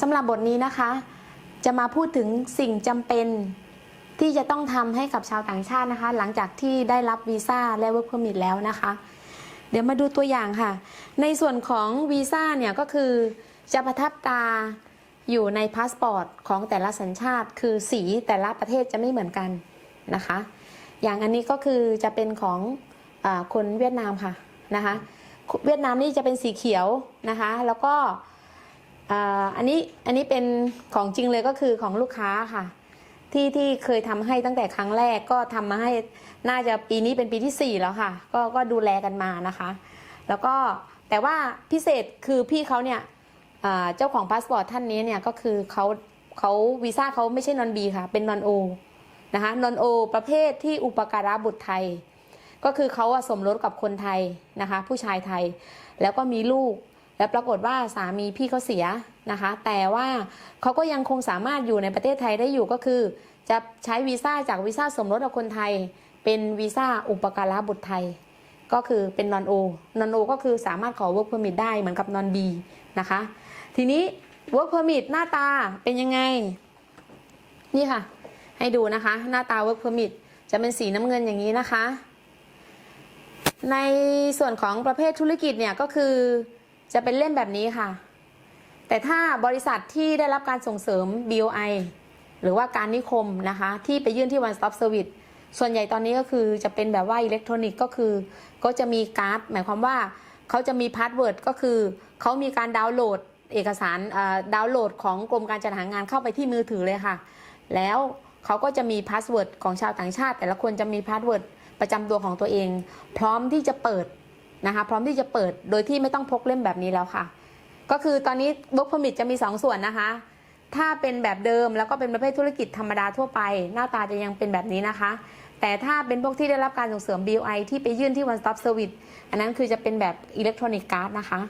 สำหรับบทนี้นะคะ จะมาพูดถึงสิ่งจำเป็นที่จะต้องทำให้กับชาวต่างชาตินะคะ หลังจากที่ได้รับวีซ่าและ work permit แล้วนะคะ เดี๋ยวมาดูตัวอย่างค่ะ ในส่วนของวีซ่าเนี่ยก็คือจะประทับตาอยู่ในพาสปอร์ตของแต่ละสัญชาติ คือสีแต่ละประเทศจะไม่เหมือนกันนะคะ อย่างอันนี้ก็คือจะเป็นของอคนเวียดนามค่ะนะคะ เวียดนามนี่จะเป็นสีเขียวนะคะ แล้วก็ อันนี้อันนี้เป็นของจริงเลยก็คือของลูกค้าค่ะ ที่ที่เคยทำให้ตั้งแต่ครั้งแรกก็ทำมาให้น่าจะปีนี้เป็นปีที่ 4 แล้วค่ะ ก็ก็ดูแลกันมานะคะ แล้วก็แต่ว่าพิเศษคือพี่เขาเนี่ยเจ้าของพาสปอร์ตท่านนี้เนี่ยก็คือเขาเขาวีซ่าเขาไม่ใช่นอนบีค่ะ เป็นนอนโอนะคะนอนโอประเภทที่อุปการะบุตรไทย ก็คือเขาสมรสกับคนไทยนะคะ ผู้ชายไทย แล้วก็มีลูก แล้วปรากฏว่าสามีพี่เขาเสียนะคะ แต่ว่าเขาก็ยังคงสามารถอยู่ในประเทศไทยได้อยู่ก็คือ จะใช้วีซ่าจากวีซ่าสมรสกับคนไทย เป็นวีซ่าอุปการะบุตรไทย ก็คือเป็นนอนโอนอนโอก็คือสามารถขอ work permit ได้เหมือนกับนอนบีนะคะ ทีนี้ work permit หน้าตาเป็นยังไง นี่ค่ะ ให้ดูนะคะ หน้าตา work permit จะเป็นสีน้ำเงินอย่างนี้นะคะ ในส่วนของประเภทธุรกิจเนี่ยก็คือ จะเป็นเล่มแบบนี้ค่ะ แต่ถ้าบริษัทที่ได้รับการส่งเสริม BOI หรือว่าการนิคมนะคะ ที่ไปยื่นที่ One Stop Service ส่วนใหญ่ตอนนี้ก็คือจะเป็นแบบว่าอิเล็กทรอนิกส์ก็คือ ก็จะมีการ์ด หมายความว่าเขาจะมีพาสเวิร์ดก็คือ เขามีการดาวน์โหลดเอกสารดาวน์โหลดของกรมการจัดหางานเข้าไปที่มือถือเลยค่ะ แล้วเขาก็จะมีพาสเวิร์ดของชาวต่างชาติ แต่ละคนจะมีพาสเวิร์ดประจำตัวของตัวเอง พร้อมที่จะเปิด นะคะ พร้อมที่จะเปิดโดยที่ไม่ต้องพกเล่มแบบนี้แล้วค่ะ ก็คือตอนนี้ work permit จะมี 2 ส่วนนะคะ ถ้าเป็นแบบเดิมแล้วก็เป็นประเภทธุรกิจธรรมดาทั่วไป หน้าตาจะยังเป็นแบบนี้นะคะ แต่ถ้าเป็นพวกที่ได้รับการส่งเสริม BOI ที่ไปยื่นที่ One Stop Service อันนั้นคือจะเป็นแบบอิเล็กทรอนิกส์การ์ดนะคะ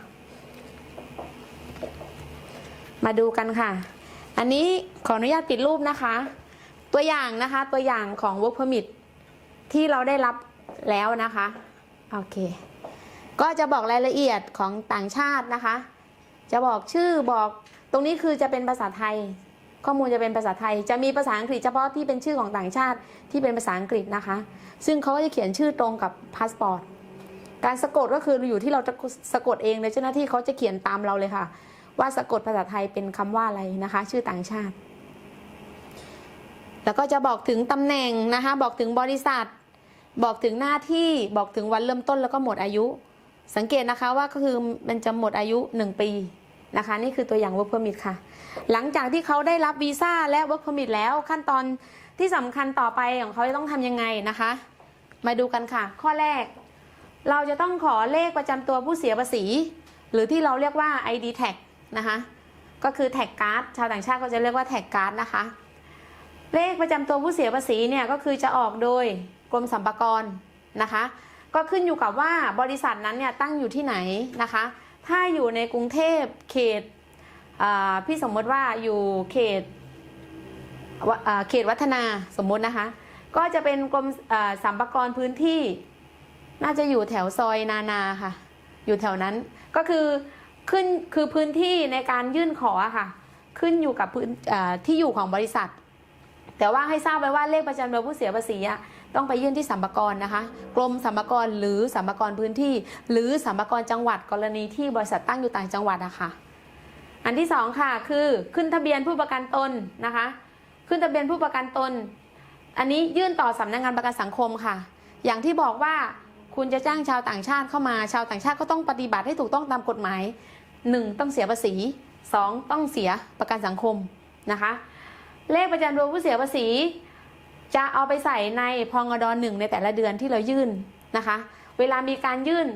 มาดูกันค่ะ อันนี้ขออนุญาตติดรูปนะคะ ตัวอย่างนะคะตัวอย่างของ work permit ที่เราได้รับแล้วนะคะ โอเค ก็จะบอกรายละเอียดของต่างชาตินะคะ จะบอกชื่อบอกตรงนี้คือจะเป็นภาษาไทย ข้อมูลจะเป็นภาษาไทย จะมีภาษาอังกฤษเฉพาะที่เป็นชื่อของต่างชาติที่เป็นภาษาอังกฤษนะคะ ซึ่งเขาจะเขียนชื่อตรงกับพาสปอร์ตการสะกดก็คืออยู่ที่เราจะสะกดเองเลยเจ้าหน้าที่เขาจะเขียนตามเราเลยค่ะ ว่าสะกดภาษาไทยเป็นคำว่าอะไรนะคะ ชื่อต่างชาติ แล้วก็จะบอกถึงตำแหน่งนะคะ บอกถึงบริษัท บอกถึงหน้าที่บอกถึงวันเริ่มต้นแล้วก็หมดอายุ สังเกตนะคะว่าก็คือมันจะหมดอายุ 1 ปีนะคะนี่คือตัวอย่าง work permit ค่ะ หลังจากที่เขาได้รับวีซ่าและ work permit แล้วขั้นตอนที่สำคัญต่อไปของเขาจะต้องทำยังไงนะคะ มาดูกันค่ะ ข้อแรก เราจะต้องขอเลขประจำตัวผู้เสียภาษี หรือที่เราเรียกว่า ID tag นะคะก็คือแท็กการ์ดชาวต่างชาติเขาจะเรียกว่าแท็กการ์ดนะคะ เลขประจำตัวผู้เสียภาษีเนี่ยก็คือจะออกโดยกรมสรรพากรนะคะ ก็ขึ้นอยู่กับว่าบริษัทนั้นเนี่ยตั้งอยู่ที่ไหนนะคะ ถ้าอยู่ในกรุงเทพเขตพี่สมมติว่าอยู่เขตเขตวัฒนาสมมตินะคะ ก็จะเป็นกรมอ่าสรรพากรพื้นที่ น่าจะอยู่แถวซอยนานาค่ะ อยู่แถวนั้นก็คือขึ้นคือพื้นที่ในการยื่นขอค่ะ ขึ้นอยู่กับพื้นอ่ที่อยู่ของบริษัท แต่ว่าให้ทราบไว้ว่าเลขประจำตัวผู้เสียภาษีอะ ต้องไปยื่นที่สัมภากรนะคะ กรมสัมภากรหรือสัมภากรพื้นที่ หรือสัมภากรจังหวัดกรณีที่บริษัทตั้งอยู่ต่างจังหวัดอะค่ะอันที่สองค่ะคือขึ้นทะเบียนผู้ประกันตนนะคะ ขึ้นทะเบียนผู้ประกันตน อันนี้ยื่นต่อสำนักงานประกันสังคมค่ะ อย่างที่บอกว่าคุณจะจ้างชาวต่างชาติเข้ามา ชาวต่างชาติก็ต้องปฏิบัติให้ถูกต้องตามกฎหมายหนึ่งต้องเสียภาษีสองต้องเสียประกันสังคมนะคะ เลขประจำตัวผู้เสียภาษี จะเอาไปใส่ในพองดอนหนึ่งในแต่ละเดือนที่เรายื่นนะคะ เวลามีการยื่น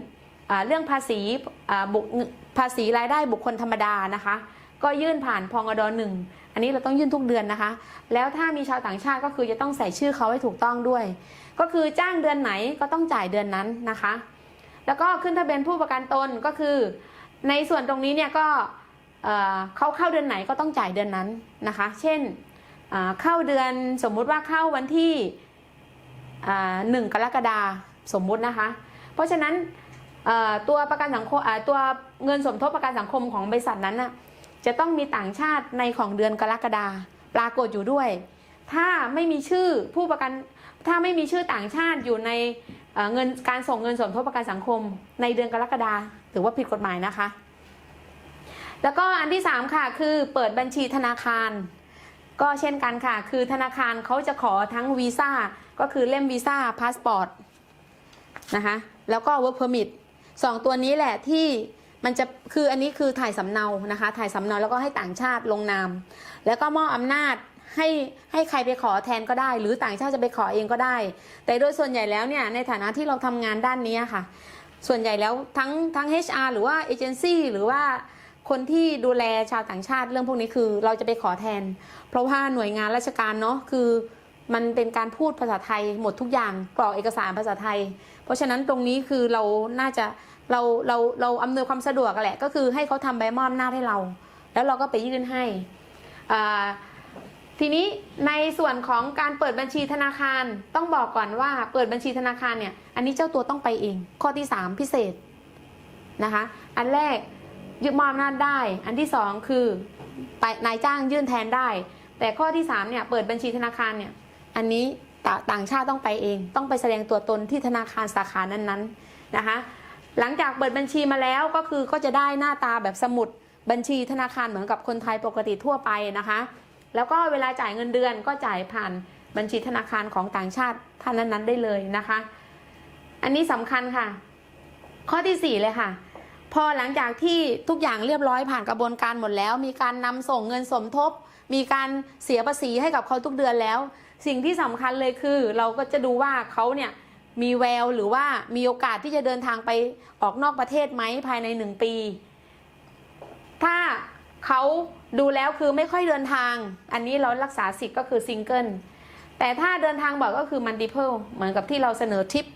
เรื่องภาษีบุภาษีรายได้บุคคลธรรมดานะคะ ก็ยื่นผ่านพองอดอนหนึ่งอันนี้เราต้องยื่นทุกเดือนนะคะ แล้วถ้ามีชาวต่างชาติก็คือจะต้องใส่ชื่อเขาให้ถูกต้องด้วย ก็คือจ้างเดือนไหนก็ต้องจ่ายเดือนนั้นนะคะ แล้วก็ขึ้นทะเบียนผู้ประกันตนก็คือ ในส่วนตรงนี้เนี่ยก็เเขาเข้าเดือนไหนก็ต้องจ่ายเดือนนั้นนะคะ เช่น เข้าเดือนสมมุติว่าเข้าวันที่หนึ่งกรกฎาสมมุตินะคะ เพราะฉะนั้นตัวประกันสังคมตัวเงินสมทบประกันสังคมของบริษัทนั้นน่ะจะต้องมีต่างชาติในของเดือนกรกฎาปรากฏอยู่ด้วย ถ้าไม่มีชื่อผู้ประกันถ้าไม่มีชื่อต่างชาติอยู่ในเอ่อเงินการส่งเงินสมทบประกันสังคม ในเดือนกรกฎาถือว่าผิดกฎหมายนะคะ แล้วก็อันที่ 3 ค่ะ คือเปิดบัญชีธนาคาร ก็เช่นกันค่ะ คือธนาคารเขาจะขอทั้งวีซ่าก็คือเล่มวีซ่าพาสปอร์ตนะคะแล้วก็ work permit สองตัวนี้แหละที่มันจะคืออันนี้คือถ่ายสำเนานะคะ ถ่ายสำเนาแล้วก็ให้ต่างชาติลงนาม แล้วก็มอบอำนาจให้ให้ใครไปขอแทนก็ได้ หรือต่างชาติจะไปขอเองก็ได้ แต่โดยส่วนใหญ่แล้วเนี่ยในฐานะที่เราทำงานด้านนี้ค่ะ ส่วนใหญ่แล้วทั้งทั้ง HR หรือว่าเอเจนซี่หรือว่า คนที่ดูแลชาวต่างชาติเรื่องพวกนี้คือเราจะไปขอแทน เพราะว่าหน่วยงานราชการเนาะคือมันเป็นการพูดภาษาไทยหมดทุกอย่างกรอกเอกสารภาษาไทย เพราะฉะนั้นตรงนี้คือเราน่าจะเราเราเราอำนวยความสะดวกกันแหละ ก็คือให้เขาทำใบมอบอำนาให้เรา แล้วเราก็ไปยื่นให้ทีนี้ในส่วนของการเปิดบัญชีธนาคารต้องบอกก่อนว่าเปิดบัญชีธนาคารเนี่ยอันนี้เจ้าตัวต้องไปเอง ข้อที่ 3 พิเศษนะคะ อันแรก ยึดมอบอำนาจได้ อันที่ 2 คือไปนายจ้างยื่นแทนได้ แต่ข้อที่3เนี่ยเปิดบัญชีธนาคารเนี่ยอันนี้ตต่างชาติต้องไปเอง ต้องไปแสดงตัวตนที่ธนาคารสาขานั้นๆนะคะหลังจากเปิดบัญชีมาแล้วก็คือก็จะได้หน้าตาแบบสมุดบัญชีธนาคารเหมือนกับคนไทยปกติทั่วไปนะคะ แล้วก็เวลาจ่ายเงินเดือนก็จ่ายผ่านบัญชีธนาคารของต่างชาติท่านนั้นๆได้เลยนะคะ อันนี้สำคัญค่ะ ข้อที่ 4 เลยค่ะ พอหลังจากที่ทุกอย่างเรียบร้อยผ่านกระบวนการหมดแล้ว มีการนำส่งเงินสมทบ มีการเสียภาษีให้กับเขาทุกเดือนแล้ว สิ่งที่สำคัญเลยคือ เราก็จะดูว่าเขาเนี่ยมีแววหรือว่ามีโอกาสที่จะเดินทางไปออกนอกประเทศไหมภายในหนึ่งปี ถ้าเขาดูแล้วคือไม่ค่อยเดินทาง อันนี้เรารักษาสิทธิ์ก็คือซิงเกิลแต่ถ้าเดินทางบ่อยก็คือมันดิเพลเหมือนกับที่เราเสนอทิป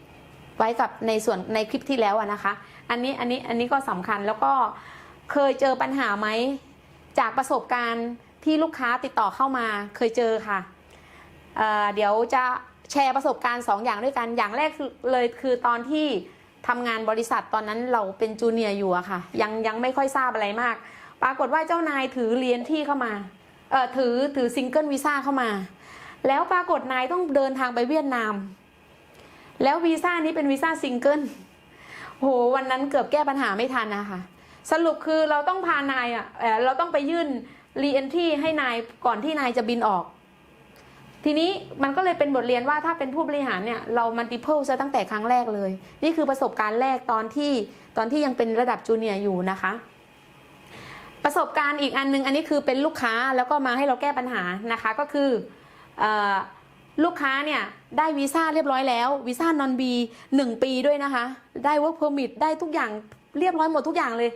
ว้กับในส่วนในคลิปที่แล้วนะคะ อันนี้อันนี้อันนี้ก็สำคัญแล้วก็เคยเจอปัญหาไหมจากประสบการณ์ที่ลูกค้าติดต่อเข้ามาเคยเจอค่ะเเดี๋ยวจะแชร์ประสบการณ์ 2 อย่างด้วยกัน อย่างแรกเลยคือตอนที่ทำงานบริษัทตอนนั้นเราเป็นจูเนียร์อยู่อะค่ะ ยังยังไม่ค่อยทราบอะไรมาก ปรากฏว่าเจ้านายถือเรียนที่เข้ามาเอ่อถือถือซิงเกิลวีซ่าเข้ามา แล้วปรากฏนายต้องเดินทางไปเวียดนาม แล้ววีซ่านี้เป็นวีซ่าซิงเกิลโหวันนั้นเกือบแก้ปัญหาไม่ทันนะคะ สรุปคือเราต้องพานายอะเราต้องไปยื่นรีเอนที่ให้นายก่อนที่นายจะบินออก ทีนี้มันก็เลยเป็นบทเรียนว่าถ้าเป็นผู้บริหารเนี่ย เรามันติเพิลซะตั้งแต่ครั้งแรกเลย นี่คือประสบการณ์แรกตอนที่ตอนที่ยังเป็นระดับจูเนียร์อยู่นะคะ ประสบการณ์อีกอันนึง อันนี้คือเป็นลูกค้าแล้วก็มาให้เราแก้ปัญหานะคะก็คืออ ลูกค้าเนี่ยได้วีซ่าเรียบร้อยแล้ววีซ่านอนบีหนึ่งปีด้วยนะคะ ได้ work permit ได้ทุกอย่างเรียบร้อยหมดทุกอย่างเลย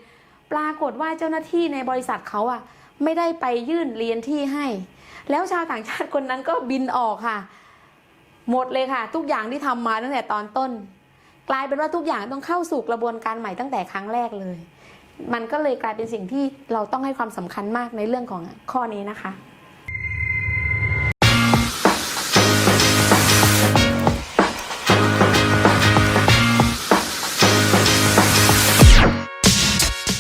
ปรากฏว่าเจ้าหน้าที่ในบริษัทเขาอะไม่ได้ไปยื่นเรียนที่ให้ แล้วชาวต่างชาติคนนั้นก็บินออกค่ะ หมดเลยค่ะ ทุกอย่างที่ทำมาตั้งแต่ตอนต้น กลายเป็นว่าทุกอย่างต้องเข้าสู่กระบวนการใหม่ตั้งแต่ครั้งแรกเลย มันก็เลยกลายเป็นสิ่งที่เราต้องให้ความสำคัญมากในเรื่องของข้อนี้นะคะ